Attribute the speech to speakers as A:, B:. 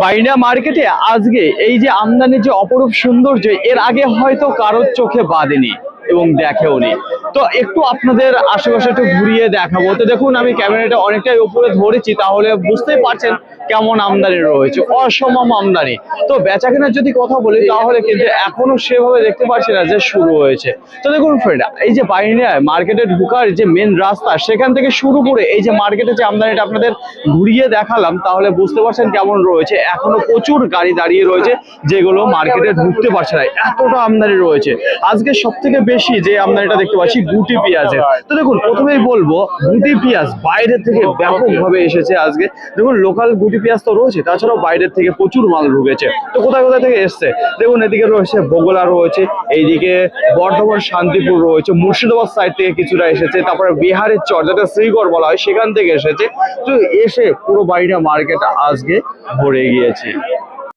A: বাইনা মার্কেটে আজকে এই যে আমদানির যে অপরূপ সৌন্দর্য, এর আগে হয়তো কারোর চোখে বাঁধেনি এবং দেখেওনি। তো একটু আপনাদের আশেপাশে একটু ঘুরিয়ে দেখাবো। তো দেখুন, আমি ক্যামেরাটা অনেকটাই উপরে ধরেছি, তাহলে বুঝতেই পারছেন কেমন আমদানি রয়েছে। অসমম আমদানি। তো বেচা কেনার যদি কথা বলি, তাহলে কিন্তু এখনও সেভাবে দেখতে পাচ্ছি না যে শুরু হয়েছে। তো দেখুন ফ্রেন্ড এই যে বাইরে মার্কেটে ঢুকার যে মেন রাস্তা, সেখান থেকে শুরু করে এই যে মার্কেটে যে আমদানিটা আপনাদের ঘুরিয়ে দেখালাম, তাহলে বুঝতে পারছেন কেমন রয়েছে। এখনও প্রচুর গাড়ি দাঁড়িয়ে রয়েছে, যেগুলো মার্কেটে ঢুকতে পারছে না। এতটা আমদানি রয়েছে। আজকে সব থেকে বেশি যে আমদানিটা দেখতে পাচ্ছি গুটি পেঁয়াজের। তো দেখুন প্রথমেই বলব গুটি পেঁয়াজ বাইরে থেকে ব্যাপকভাবে এসেছে আজকে। দেখুন লোকাল গুটি পেঁয়াজ তো রয়েছে তাছাড়াও বাইরের থেকে প্রচুর মাল ঢুকেছে। তো কোথায় কোথায় থেকে এসছে? দেখুন এদিকে রয়েছে বগুলা রয়েছে এইদিকে বর্ধমান শান্তিপুর রয়েছে মুর্শিদাবাদ সাইড থেকে কিছুটা এসেছে তারপরে বিহারের চর যেটা শ্রীগড় বলা হয় সেখান থেকে এসেছে। তো এসে পুরো বাইরে মার্কেট আজকে ভরে গিয়েছে।